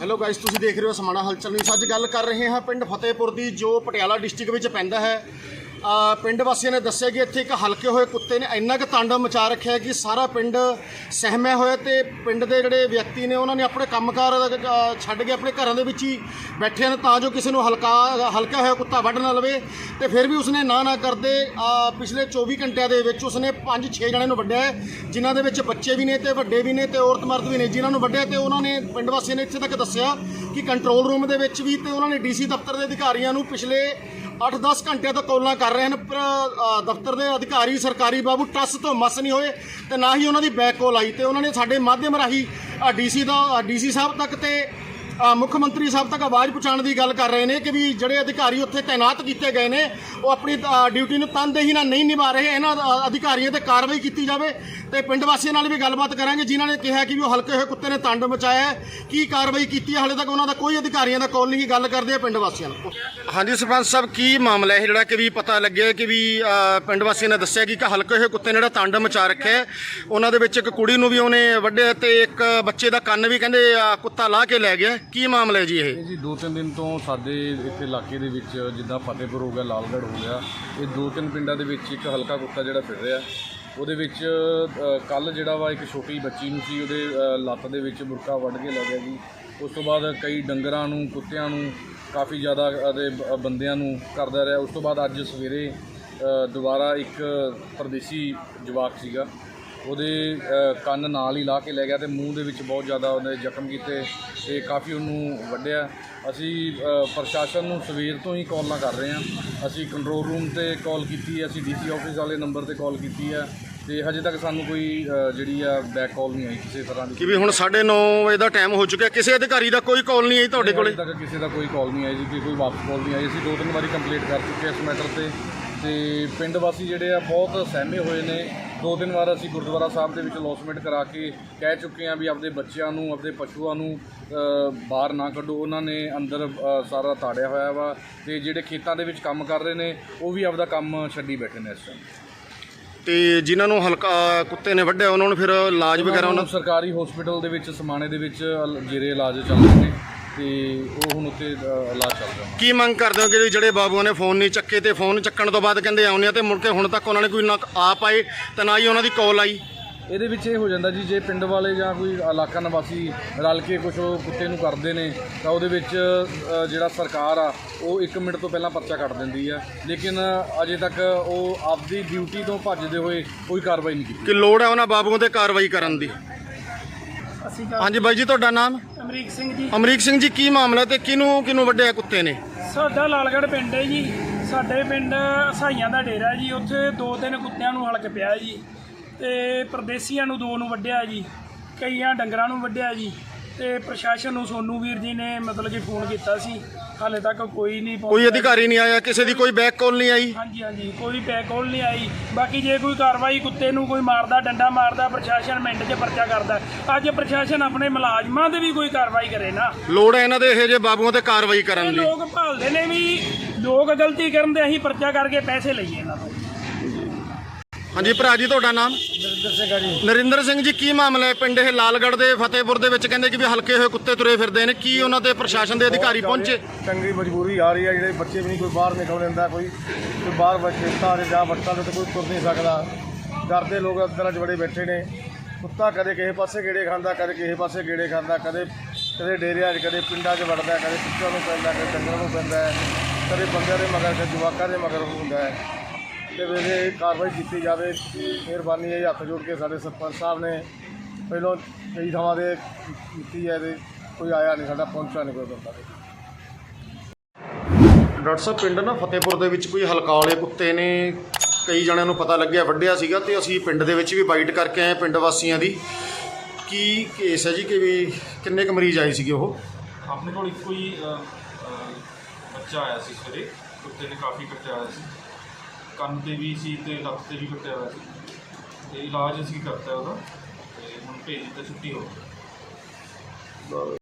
Hello guys ਤੁਸੀਂ ਦੇਖ ਰਹੇ ਹੋ ਸਮਾਣਾ ਹਲਚਲ ਨਿਊਜ਼ ਅੱਜ ਗੱਲ ਕਰ ਰਹੇ ਹਾਂ ਪਿੰਡ ਫਤਿਹਪੁਰ ਦੀ, ਜੋ ਪਟਿਆਲਾ ਡਿਸਟ੍ਰਿਕਟ ਵਿੱਚ ਪੈਂਦਾ ਹੈ। ਪਿੰਡ ਵਾਸੀਆਂ ਨੇ ਦੱਸਿਆ ਕਿ ਇੱਥੇ ਇੱਕ ਹਲਕੇ ਹੋਏ ਕੁੱਤੇ ਨੇ ਇੰਨਾ ਕੁ ਤਾਂਡਵ ਮਚਾ ਰੱਖਿਆ ਕਿ ਸਾਰਾ ਪਿੰਡ ਸਹਿਮਿਆ ਹੋਇਆ ਤੇ ਪਿੰਡ ਦੇ ਜਿਹੜੇ ਵਿਅਕਤੀ ਨੇ ਉਹਨਾਂ ਨੇ ਆਪਣੇ ਕੰਮਕਾਰ ਅ, ਛੱਡ ਕੇ ਆਪਣੇ ਘਰਾਂ ਦੇ ਵਿੱਚ ਹੀ ਬੈਠੇ ਨੇ ਤਾਂ ਜੋ ਕਿਸੇ ਨੂੰ ਹਲਕਾ ਹਲਕਾ ਹੋਇਆ ਕੁੱਤਾ ਵੱਢ ਨਾ ਲਵੇ ਤੇ ਫਿਰ ਵੀ ਉਸਨੇ ਨਾ ਨਾ ਕਰਦੇ ਪਿਛਲੇ 24 ਘੰਟਿਆਂ ਦੇ ਵਿੱਚ ਉਸਨੇ 5-6 ਜਣੇ ਨੂੰ ਵੱਢਿਆ ਜਿਨ੍ਹਾਂ ਦੇ ਵਿੱਚ ਬੱਚੇ ਵੀ ਨੇ ਤੇ ਵੱਡੇ ਵੀ ਨੇ ਤੇ ਔਰਤ ਮਰਦ ਵੀ ਨੇ ਜਿਨ੍ਹਾਂ ਨੂੰ ਵੱਢਿਆ ਤੇ ਉਹਨਾਂ ਨੇ ਪਿੰਡ ਵਾਸੀਆਂ ਨੇ ਇੱਥੇ ਤੱਕ ਦੱਸਿਆ ਕਿ ਕੰਟਰੋਲ ਰੂਮ ਦੇ ਵਿੱਚ ਵੀ ਤੇ ਉਹਨਾਂ ਨੇ ਡੀਸੀ ਦਫ਼ਤਰ ਦੇ ਅਧਿਕਾਰੀਆਂ ਨੂੰ ਪਿਛਲੇ 8-10 ਘੰਟਿਆਂ ਤੋਂ ਕੋਲਾਂ ਕਰ ਰਹੇ ਹਨ ਪਰ ਅ, ਦਫ਼ਤਰ ਦੇ ਅਧਿਕਾਰੀ ਸਰਕਾਰੀ ਬਾਬੂ ਟੱਸ ਤੋਂ ਮਸ ਨਹੀਂ ਹੋਏ ਤੇ ਨਾ ਹੀ ਉਹਨਾਂ ਦੀ ਬੈਕ ਕੋਲ ਆਈ ਤੇ ਉਹਨਾਂ ਨੇ ਸਾਡੇ ਮਾਧਿਅਮ ਰਾਹੀਂ ਡੀਸੀ ਦਾ ਡੀਸੀ ਸਾਹਿਬ ਤੱਕ ਤੇ ਮੁੱਖ ਮੰਤਰੀ ਸਾਹਿਬ ਤੱਕ ਆਵਾਜ਼ ਪਹੁੰਚਾਉਣ ਦੀ ਗੱਲ ਕਰ ਰਹੇ ਨੇ ਕਿ ਵੀ ਜਿਹੜੇ ਅਧਿਕਾਰੀ ਉੱਥੇ ਤਾਇਨਾਤ ਕੀਤੇ ਗਏ ਨੇ, ਉਹ ਆਪਣੀ ਡਿਊਟੀ ਨੂੰ ਤਨਦੇਹੀ ਨਾਲ ਨਹੀਂ ਨਿਭਾ ਰਹੇ। ਇਹਨਾਂ ਅਧਿਕਾਰੀਆਂ ਤੇ ਕਾਰਵਾਈ ਕੀਤੀ ਜਾਵੇ ਤੇ ਪਿੰਡ ਵਾਸੀਆਂ ਨਾਲ ਵੀ ਗੱਲਬਾਤ ਕਰਾਂਗੇ, ਜਿਨ੍ਹਾਂ ਨੇ ਕਿਹਾ ਕਿ ਵੀ ਉਹ ਹਲਕੇ ਹੋਏ ਕੁੱਤੇ ਨੇ ਤੰਡ ਮਚਾਇਆ ਕੀ ਕਾਰਵਾਈ ਕੀਤੀ ਹੈ? ਹਾਲੇ ਤੱਕ ਉਹਨਾਂ ਦਾ ਕੋਈ ਅਧਿਕਾਰੀਆਂ ਦਾ ਕੋਲ ਨਹੀਂ ਗੱਲ ਕਰਦੇ ਆ ਪਿੰਡ ਵਾਸੀਆਂ ਨਾਲ? ਹਾਂਜੀ, ਸਰਪੰਚ ਸਾਹਿਬ, ਕੀ ਮਾਮਲਾ ਹੈ ਜਿਹੜਾ ਕਿ ਵੀ ਪਤਾ ਲੱਗਿਆ ਕਿ ਵੀ ਪਿੰਡ ਵਾਸੀਆਂ ਨੇ ਦੱਸਿਆ ਕਿ ਇੱਕ ਹਲਕੇ ਹੋਏ ਕੁੱਤੇ ਨੇ ਜਿਹੜਾ ਤੰਡ ਮਚਾ ਰੱਖਿਆ ਉਹਨਾਂ ਦੇ ਵਿੱਚ ਇੱਕ ਕੁੜੀ ਨੂੰ ਵੀ ਉਹਨੇ ਵੱਢਿਆ ਤੇ ਇੱਕ ਬੱਚੇ ਦਾ ਕੰਨ ਵੀ ਕਹਿੰਦੇ ਕੁੱਤਾ ਲਾਹ ਕੇ ਲੈ ਗਿਆ ਕੀ ਮਾਮਲਾ ਹੈ ਜੀ ਇਹ? ਇਹ ਜੀ ਦੋ ਤਿੰਨ ਦਿਨ ਤੋਂ ਸਾਡੇ ਇੱਥੇ ਇਲਾਕੇ ਦੇ ਵਿੱਚ ਜਿੱਦਾਂ ਫਤਿਹਪੁਰ ਹੋ ਗਿਆ ਲਾਲਗੜ੍ਹ ਹੋ ਗਿਆ ਇਹ ਦੋ ਤਿੰਨ ਪਿੰਡਾਂ ਦੇ ਵਿੱਚ ਇੱਕ ਹਲਕਾ ਕੁੱਤਾ ਜਿਹੜਾ ਫਿਰ ਰਿਹਾ। ਉਹਦੇ ਵਿੱਚ ਕੱਲ ਜਿਹੜਾ ਵਾ ਇੱਕ ਛੋਟੀ ਬੱਚੀ ਨੂੰ ਸੀ ਉਹਦੇ ਅ, ਲੱਤ ਦੇ ਵਿੱਚ ਮੁਰਕਾ ਵੱਢ ਕੇ ਲੈ ਗਿਆ ਜੀ। ਉਸ ਤੋਂ ਬਾਅਦ ਕਈ ਡੰਗਰਾਂ ਨੂੰ ਕੁੱਤਿਆਂ ਨੂੰ ਕਾਫੀ ਜ਼ਿਆਦਾ ਅਤੇ ਬ- ਬੰਦਿਆਂ ਨੂੰ ਕਰਦਾ ਰਿਹਾ। ਉਸ ਤੋਂ ਬਾਅਦ ਅੱਜ ਸਵੇਰੇ ਅ, ਦੁਬਾਰਾ ਇੱਕ ਪਰਦੇਸੀ ਜਵਾਕ ਸੀਗਾ। ਉਹਦੇ ਕੰਨ ਨਾਲ ਹੀ ਲਾ ਕੇ ਲੈ ਗਿਆ ਤੇ ਮੂੰਹ ਦੇ ਵਿੱਚ ਬਹੁਤ ਜ਼ਿਆਦਾ ਉਹਨੇ ਜ਼ਖਮ ਕੀਤੇ ਤੇ ਕਾਫੀ ਉਹਨੂੰ ਵੱਢਿਆ। ਅਸੀਂ ਪ੍ਰਸ਼ਾਸਨ ਨੂੰ ਸਵੇਰ ਤੋਂ ਹੀ ਕਾਲਾਂ ਕਰ ਰਹੇ ਹਾਂ। ਅਸੀਂ ਕੰਟਰੋਲ ਰੂਮ ਤੇ ਕਾਲ ਕੀਤੀ ਹੈ ਅਸੀਂ ਡੀਸੀ ਆਫਿਸ ਵਾਲੇ ਨੰਬਰ ਤੇ ਕਾਲ ਕੀਤੀ ਹੈ ਤੇ ਹਜੇ ਤੱਕ ਸਾਨੂੰ ਕੋਈ ਜਿਹੜੀ ਆ ਬੈਕ ਕਾਲ ਨਹੀਂ ਆਈ ਕਿਸੇ ਤਰ੍ਹਾਂ ਦੀ। ਕਿ ਵੀ ਹੁਣ 9:30 ਵਜੇ ਦਾ ਟਾਈਮ ਹੋ ਚੁੱਕਿਆ ਕਿਸੇ ਅਧਿਕਾਰੀ ਦਾ ਕੋਈ ਕਾਲ ਨਹੀਂ ਆਈ ਤੁਹਾਡੇ ਕੋਲੇ? ਹਜੇ ਤੱਕ ਕਿਸੇ ਦਾ ਕੋਈ ਕਾਲ ਨਹੀਂ ਆਈ ਜੀ ਕਿ ਕੋਈ ਵਾਪਸ ਕਾਲ ਨਹੀਂ ਆਈ। ਅਸੀਂ ਦੋ ਤਿੰਨ ਵਾਰੀ ਕੰਪਲੀਟ ਕਰ ਚੁੱਕੇ ਇਸ ਮੈਟਰ ਤੇ ਤੇ ਪਿੰਡ ਵਾਸੀ ਜਿਹੜੇ ਆ ਬਹੁਤ ਸਹਿਮੇ ਹੋਏ ਨੇ। ਦੋ ਤਿੰਨ ਵਾਰ ਅਸੀਂ ਗੁਰਦੁਆਰਾ ਸਾਹਿਬ ਦੇ ਵਿੱਚ ਲੌਸਮੈਂਟ ਕਰਾ ਕੇ ਕਹਿ ਚੁੱਕੇ ਹਾਂ ਵੀ ਆਪਦੇ ਬੱਚਿਆਂ ਨੂੰ ਆਪਦੇ ਪਸ਼ੂਆਂ ਨੂੰ ਬਾਹਰ ਨਾ ਕੱਢੋ। ਉਹਨਾਂ ਨੇ ਅੰਦਰ ਸਾਰਾ ਤਾੜਿਆ ਹੋਇਆ ਵਾ ਤੇ ਜਿਹੜੇ ਖੇਤਾਂ ਦੇ ਵਿੱਚ ਕੰਮ ਕਰ ਰਹੇ ਨੇ ਉਹ ਵੀ ਆਪਦਾ ਕੰਮ ਛੱਡੀ ਬੈਠੇ ਨੇ ਇਸ ਟਾਈਮ ਤੇ ਜਿਨ੍ਹਾਂ ਨੂੰ ਹਲਕਾ ਕੁੱਤੇ ਨੇ ਵੱਢਿਆ ਉਹਨਾਂ ਨੂੰ ਫਿਰ ਇਲਾਜ ਵਗੈਰਾ ਉਹਨਾਂ ਨੂੰ ਸਰਕਾਰੀ ਹਸਪੀਟਲ ਦੇ ਵਿੱਚ ਸਮਾਣੇ ਦੇ ਵਿੱਚ ਜੇਰੇ ਇਲਾਜ ਚੱਲ ਰਹੇ ਨੇ। ਤੇ ਉਹ ਹੁਣ ਉੱਥੇ ਅ, ਇਲਾਜ ਚੱਲ ਰਿਹਾ। ਕੀ ਮੰਗ ਕਰਦੇ ਹੋ ਕਿ ਜਿਹੜੇ ਬਾਬੂਆਂ ਨੇ ਫੋਨ ਨਹੀਂ ਚੱਕੇ ਤੇ ਫੋਨ ਚੱਕਣ ਤੋਂ ਬਾਅਦ ਕਹਿੰਦੇ ਆਉਂਦੇ ਆ ਤੇ ਮੁੜ ਕੇ ਹੁਣ ਤੱਕ ਉਹਨਾਂ ਨੇ ਕੋਈ ਨਾ ਆ ਪਾਏ ਤੇ ਨਾ ਹੀ ਉਹਨਾਂ ਦੀ ਕਾਲ ਆਈ? ਇਹਦੇ ਵਿੱਚ ਇਹ ਹੋ ਜਾਂਦਾ ਜੀ ਜੇ ਪਿੰਡ ਵਾਲੇ ਜਾਂ ਕੋਈ ਇਲਾਕਾ ਨਿਵਾਸੀ ਰਲ ਕੇ ਕੁਝ ਉਹ ਕੁੱਤੇ ਨੂੰ ਕਰਦੇ ਨੇ ਤਾਂ ਉਹਦੇ ਵਿੱਚ ਅ, ਜਿਹੜਾ ਸਰਕਾਰ ਆ ਉਹ 1 ਮਿੰਟ ਤੋਂ ਪਹਿਲਾਂ ਪਰਚਾ ਕੱਟ ਦਿੰਦੀ ਆ। ਲੇਕਿਨ ਅਜੇ ਤੱਕ ਉਹ ਆਪਦੀ ਡਿਊਟੀ ਤੋਂ ਭੱਜਦੇ ਹੋਏ ਕੋਈ ਕਾਰਵਾਈ ਨਹੀਂ ਕੀਤੀ। ਕਿ ਲੋੜ ਹੈ ਉਹਨਾਂ ਬਾਬੂਆਂ ਤੇ ਕਾਰਵਾਈ ਕਰਨ ਦੀ? ਅਸੀਂ ਹਾਂਜੀ ਬਾਈ ਜੀ ਤੁਹਾਡਾ ਨਾਮ? ਅਮਰੀਕ ਸਿੰਘ ਜੀ। ਅਮਰੀਕ ਸਿੰਘ ਜੀ ਕੀ ਮਾਮਲਾ ਤੇ ਕਿਹਨੂੰ ਕਿਹਨੂੰ ਵੱਢਿਆ ਕੁੱਤੇ ਨੇ? ਸਾਡਾ ਲਾਲਗੜ੍ਹ ਪਿੰਡ ਹੈ ਜੀ। ਸਾਡੇ ਪਿੰਡ ਸਾਈਆਂ ਦਾ ਡੇਰਾ ਜੀ। ਉੱਥੇ ਦੋ ਤਿੰਨ ਕੁੱਤਿਆਂ ਨੂੰ ਹਲਕ ਪਿਆ ਜੀ। ਤੇ ਪਰਦੇਸੀਆਂ ਨੂੰ ਦੋ ਨੂੰ ਵੱਢਿਆ ਜੀ। ਕਈਆਂ ਡੰਗਰਾਂ ਨੂੰ ਵੱਢਿਆ ਜੀ। ਤੇ ਪ੍ਰਸ਼ਾਸਨ ਨੂੰ ਸੋਨੂ ਵੀਰ ਜੀ ਨੇ ਮਤਲਬ ਕਿ ਫੋਨ ਕੀਤਾ ਸੀ। ਹਾਲੇ ਤੱਕ ਕੋਈ ਨਹੀਂ ਕੋਈ। ਅਧਿਕਾਰੀ ਨਹੀਂ ਆਇਆ ਕਿਸੇ ਦੀ ਕੋਈ ਬੈਕ ਕਾਲ ਨਹੀਂ ਆਈ? ਹਾਂਜੀ ਹਾਂਜੀ ਕੋਈ ਪੈਕ ਕੋਲ ਨਹੀਂ ਆਈ। ਬਾਕੀ ਜੇ ਕੋਈ ਕਾਰਵਾਈ ਕੁੱਤੇ ਨੂੰ ਕੋਈ ਮਾਰਦਾ ਡੰਡਾ ਮਾਰਦਾ ਪ੍ਰਸ਼ਾਸਨ ਮਿੰਟ 'ਚ ਪਰਚਾ ਕਰਦਾ। ਅੱਜ ਪ੍ਰਸ਼ਾਸਨ ਆਪਣੇ ਮੁਲਾਜ਼ਮਾਂ ਤੇ ਵੀ ਕੋਈ ਕਾਰਵਾਈ ਕਰੇ ਨਾ। ਲੋੜ ਹੈ ਇਹਨਾਂ ਦੇ ਇਹੋ ਜਿਹੇ ਬਾਬੂਆਂ ਤੇ ਕਾਰਵਾਈ ਕਰਨ ਦੀ। ਲੋਕ ਭਾਲਦੇ ਨੇ ਵੀ ਲੋਕ ਗਲਤੀ ਕਰਨ ਤੇ ਅਸੀਂ ਪਰਚਾ ਕਰਕੇ ਪੈਸੇ ਲਈਏ ਇਹਨਾਂ ਤੋਂ। ਹਾਂਜੀ ਭਰਾ ਜੀ ਤੁਹਾਡਾ ਨਾਮ? ਨਰਿੰਦਰ ਸਿੰਘ ਜੀ। ਨਰਿੰਦਰ ਸਿੰਘ ਜੀ ਕੀ ਮਾਮਲਾ ਹੈ? ਪਿੰਡ ਇਹ ਲਾਲਗੜ੍ਹ ਦੇ ਫਤਿਹਪੁਰ ਦੇ ਵਿੱਚ ਕਹਿੰਦੇ ਕਿ ਵੀ ਹਲਕੇ ਹੋਏ ਕੁੱਤੇ ਤੁਰੇ ਫਿਰਦੇ ਨੇ। ਕੀ ਉਹਨਾਂ ਤੇ ਪ੍ਰਸ਼ਾਸਨ ਦੇ ਅਧਿਕਾਰੀ ਪਹੁੰਚੇ? ਚੰਗੀ ਮਜਬੂਰੀ ਆ ਰਹੀ ਹੈ। ਜਿਹੜੇ ਬੱਚੇ ਵੀ ਨਹੀਂ ਕੋਈ ਬਾਹਰ ਨਿਕਲ ਦਿੰਦਾ ਕੋਈ ਕੋਈ ਬਾਹਰ ਬੱਚੇਤਾ ਦੇ ਜਾਂ ਦੇ ਤੇ ਕੋਈ ਤੁਰ ਨਹੀਂ ਸਕਦਾ। ਡਰਦੇ ਲੋਕ ਅੰਦਰਾਂ 'ਚ ਬੜੇ ਬੈਠੇ ਨੇ। ਕੁੱਤਾ ਕਦੇ ਕਿਸੇ ਪਾਸੇ ਗੇੜੇ ਖਾਂਦਾ ਕਦੇ ਕਿਸੇ ਪਾਸੇ ਗੇੜੇ ਖਾਂਦਾ ਕਦੇ ਕਦੇ ਡੇਰਿਆਂ 'ਚ ਕਦੇ ਪਿੰਡਾਂ 'ਚ ਵੜਦਾ ਕਦੇ ਕੁੱਤਿਆਂ ਨੂੰ ਪੈਂਦਾ ਕਦੇ ਡੰਗਰਾਂ ਨੂੰ ਪੈਂਦਾ। ਕਦੇ ਬੰਦਿਆਂ ਦੇ ਮਗਰ ਕਦੇ ਜਵਾਕਾਂ ਦੇ ਮਗਰ ਹੁੰਦਾ ਹੈ। ਤੇ ਵੇਲੇ ਕਾਰਵਾਈ ਕੀਤੀ ਜਾਵੇ ਮਿਹਰਬਾਨੀ ਹੈ ਹੱਥ ਜੋੜ ਕੇ ਸਾਡੇ ਸਰਪੰਚ ਸਾਹਿਬ ਨੇ ਪਹਿਲਾਂ ਕਈ ਥਾਵਾਂ ਦੇ ਕੀਤੀ ਹੈ ਤੇ ਕੋਈ ਆਇਆ ਨਹੀਂ ਸਾਡਾ ਪਹੁੰਚਿਆ ਨਹੀਂ ਕੋਈ ਬੰਦਾ ਡਾਕਟਰ ਸਾਹਿਬ ਪਿੰਡ ਨਾ ਫਤਿਹਪੁਰ ਦੇ ਵਿੱਚ ਕੋਈ ਹਲਕਾ ਵਾਲੇ ਕੁੱਤੇ ਨੇ ਕਈ ਜਣਿਆਂ ਨੂੰ ਪਤਾ ਲੱਗਿਆ ਵੱਢਿਆ ਸੀਗਾ ਤੇ ਅਸੀਂ ਪਿੰਡ ਦੇ ਵਿੱਚ ਵੀ ਬਾਈਟ ਕਰਕੇ ਆਏ ਪਿੰਡ ਵਾਸੀਆਂ ਦੀ। ਕੀ ਕੇਸ ਹੈ ਜੀ ਕਿ ਵੀ ਕਿੰਨੇ ਕੁ ਮਰੀਜ਼ ਆਏ ਸੀਗੇ ਉਹ? ਆਪਣੇ ਕੋਲ ਇੱਕੋ ਹੀ ਬੱਚਾ ਆਇਆ ਸੀ ਸਵੇਰੇ ਕੁੱਤੇ ਨੇ ਕਾਫੀ ਕੱਟਿਆ ਹੋਇਆ ਸੀ। ਕੰਨ ਤੇ ਵੀ ਸੀ ਤੇ ਲੱਤ ਤੇ ਵੀ ਕੱਟਿਆ ਹੋਇਆ ਸੀ। ਤੇ ਇਲਾਜ ਅਸੀਂ ਕਰਤਾ ਉਹਦਾ ਤੇ ਹੁਣ ਭੇਜ ਦਿੱਤਾ ਛੁੱਟੀ ਹੋ ਗਈ।